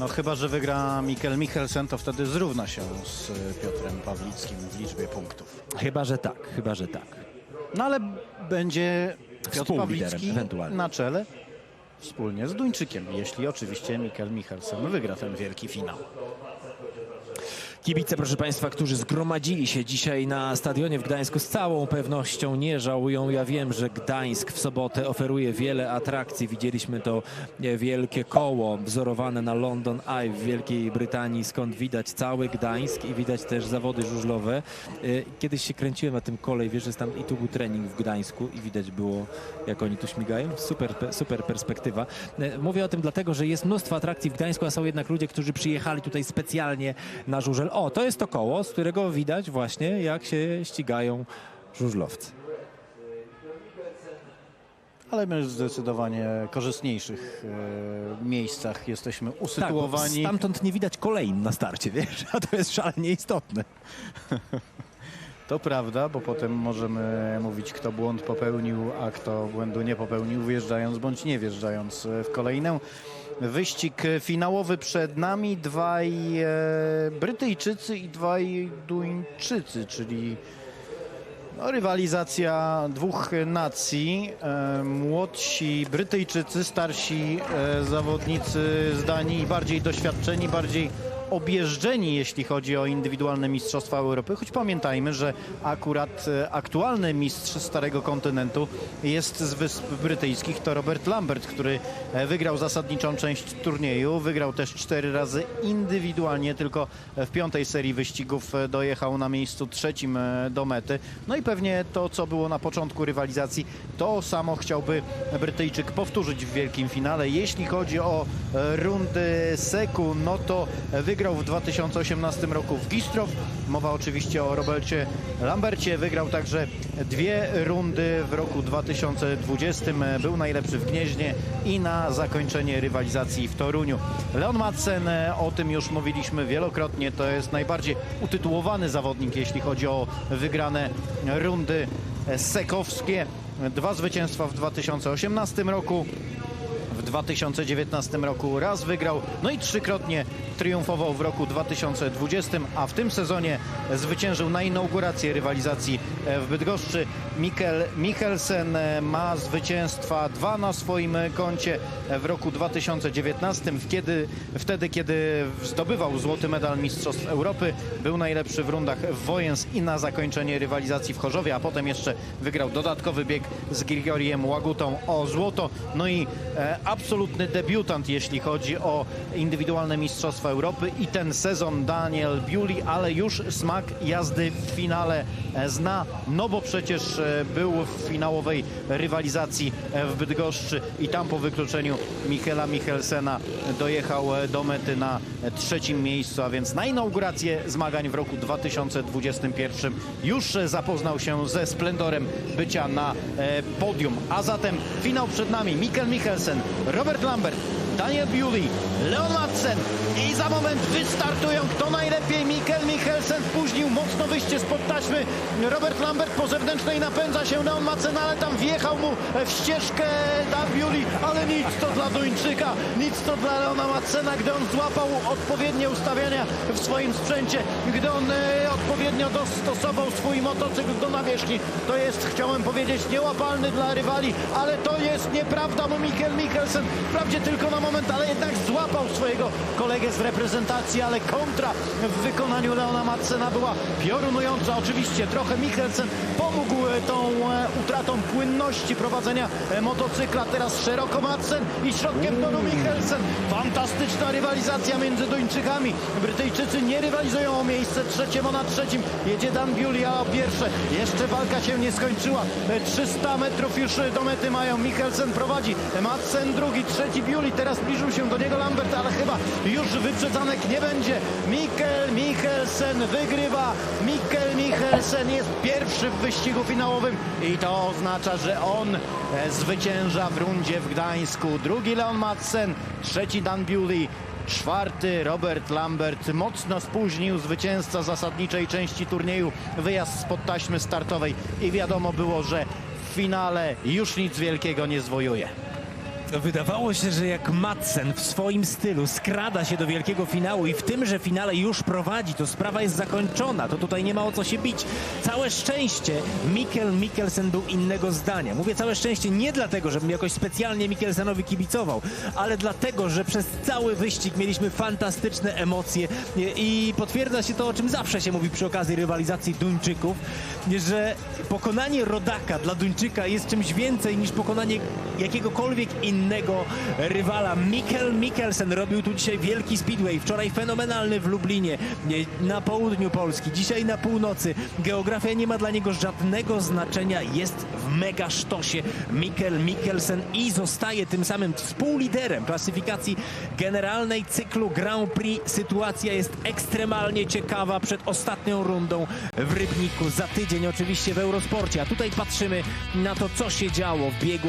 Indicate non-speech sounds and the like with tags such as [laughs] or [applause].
No chyba, że wygra Mikkel Mikkelsen, to wtedy zrówna się z Piotrem Pawlickim w liczbie punktów. Chyba, że tak, chyba, że tak. No ale będzie Piotr Pawlicki na czele wspólnie z Duńczykiem, jeśli oczywiście Mikkel Mikkelsen wygra ten wielki finał. Kibice, proszę Państwa, którzy zgromadzili się dzisiaj na stadionie w Gdańsku z całą pewnością nie żałują. Ja wiem, że Gdańsk w sobotę oferuje wiele atrakcji. Widzieliśmy to e, wielkie koło wzorowane na London Eye w Wielkiej Brytanii, skąd widać cały Gdańsk i widać też zawody żużlowe. E, Kiedyś się kręciłem na tym kole i wiesz, że tam i tu był trening w Gdańsku i widać było, jak oni tu śmigają. Super, pe- super perspektywa. E, Mówię o tym dlatego, że jest mnóstwo atrakcji w Gdańsku, a są jednak ludzie, którzy przyjechali tutaj specjalnie na żużel. O, to jest to koło, z którego widać właśnie, jak się ścigają żużlowcy. Ale my w zdecydowanie korzystniejszych e, miejscach jesteśmy Tak, usytuowani. stamtąd nie widać kolejn na starcie, wiesz, a to jest szalenie istotne. [laughs] To prawda, bo potem możemy mówić, kto błąd popełnił, a kto błędu nie popełnił, wjeżdżając bądź nie wjeżdżając e, w kolejnę. Wyścig finałowy przed nami. Dwaj e, Brytyjczycy i dwaj Duńczycy, czyli no, rywalizacja dwóch nacji. E, młodsi Brytyjczycy, starsi e, zawodnicy z Danii, bardziej doświadczeni, bardziej objeżdżeni, jeśli chodzi o indywidualne Mistrzostwa Europy. Choć pamiętajmy, że akurat e, aktualny mistrz Starego Kontynentu jest z Wysp Brytyjskich. To Robert Lambert, który e, wygrał zasadniczą część turnieju. Wygrał też cztery razy indywidualnie, tylko w piątej serii wyścigów e, dojechał na miejscu trzecim do mety. No i pewnie to, co było na początku rywalizacji, to samo chciałby Brytyjczyk powtórzyć w wielkim finale. Jeśli chodzi o rundy Seku, no to wygrał w 2018 roku w Gistrow. Mowa oczywiście o Robercie Lambercie. Wygrał także dwie rundy w roku 2020. Był najlepszy w Gnieźnie i na zakończenie rywalizacji w Toruniu. Leon Madsen, o tym już mówiliśmy wielokrotnie, to jest najbardziej utytułowany zawodnik, jeśli chodzi o wygrane rundy sekowskie. Dwa zwycięstwa w 2018 roku. W 2019 roku raz wygrał, no i trzykrotnie triumfował w roku 2020, a w tym sezonie zwyciężył na inaugurację rywalizacji e, w Bydgoszczy. Mikkel Mikkelsen e, ma zwycięstwa dwa na swoim koncie w roku 2019, kiedy, wtedy kiedy zdobywał złoty medal Mistrzostw Europy. Był najlepszy w rundach w Wojens i na zakończenie rywalizacji w Chorzowie, a potem jeszcze wygrał dodatkowy bieg z Grigoriem Łagutą o złoto. No i e, absolutny debiutant, jeśli chodzi o indywidualne Mistrzostwa Europy i ten sezon Daniel Biuli, ale już smak jazdy w finale zna, no bo przecież e, był w finałowej rywalizacji w Bydgoszczy i tam po wykluczeniu Michela Michelsena dojechał e, do mety na trzecim miejscu, a więc na inaugurację zmagań w roku 2021 już zapoznał się ze splendorem bycia na e, podium. A zatem finał przed nami. Mikkel Michelsen, Robert Lambert, Daniel Bewley, Leon Madsen i za moment wystartują kto najlepiej. Mikkel Michelsen spóźnił mocno wyjście spod taśmy. Robert Lambert po zewnętrznej napędza się Leon Madsen, ale tam wjechał mu w ścieżkę Bewley, ale nic to dla Duńczyka, nic to dla Leona Madsena, gdy on złapał odpowiednie ustawienia w swoim sprzęcie, gdy on e, odpowiednio dostosował swój motocykl do nawierzchni. To jest, chciałem powiedzieć, niełapalny dla rywali, ale to jest nieprawda, bo Mikkel Mikkelsen wprawdzie tylko na moment, ale jednak złapał swojego kolegę z reprezentacji, ale kontra w wykonaniu Leona Madsena była piorunująca. Oczywiście trochę Mikkelsen pomógł e, tą e, utratą płynności prowadzenia e, motocykla. Teraz szeroko Madsen i środkiem toru Mikkelsen. Fantastyczna rywalizacja między Duńczykami. Brytyjczycy nie rywalizują o miejsce trzecie, bo na trzecim jedzie Dan Bewley, a o pierwsze jeszcze walka się nie skończyła. E, 300 metrów już do mety mają. Mikkelsen prowadzi, Madsen drugi, trzeci Bewley. Teraz zbliżył się do niego Lambert, ale chyba już wyprzedzanek nie będzie. Mikkel Mikkelsen wygrywa. Mikkel Mikkelsen jest pierwszy w wyścigu finałowym i to oznacza, że on e, zwycięża w rundzie w Gdańsku. Drugi Leon Madsen, trzeci Dan Bewley. Czwarty Robert Lambert mocno spóźnił zwycięzca zasadniczej części turnieju wyjazd spod taśmy startowej i wiadomo było, że w finale już nic wielkiego nie zwojuje. Wydawało się, że jak Madsen w swoim stylu skrada się do wielkiego finału i w tymże finale już prowadzi, to sprawa jest zakończona, to tutaj nie ma o co się bić. Całe szczęście Mikkel Mikkelsen był innego zdania. Mówię całe szczęście nie dlatego, żebym jakoś specjalnie Mikkelsenowi kibicował, ale dlatego, że przez cały wyścig mieliśmy fantastyczne emocje i potwierdza się to, o czym zawsze się mówi przy okazji rywalizacji Duńczyków, że pokonanie rodaka dla Duńczyka jest czymś więcej niż pokonanie jakiegokolwiek innego rywala. Mikkel Mikkelsen robił tu dzisiaj wielki speedway, wczoraj fenomenalny w Lublinie, nie, na południu Polski, dzisiaj na północy. Geografia nie ma dla niego żadnego znaczenia, jest w mega sztosie Mikkel Mikkelsen i zostaje tym samym współliderem klasyfikacji generalnej cyklu Grand Prix. Sytuacja jest ekstremalnie ciekawa przed ostatnią rundą w Rybniku. Za tydzień oczywiście w Eurosporcie, a tutaj patrzymy na to, co się działo w biegu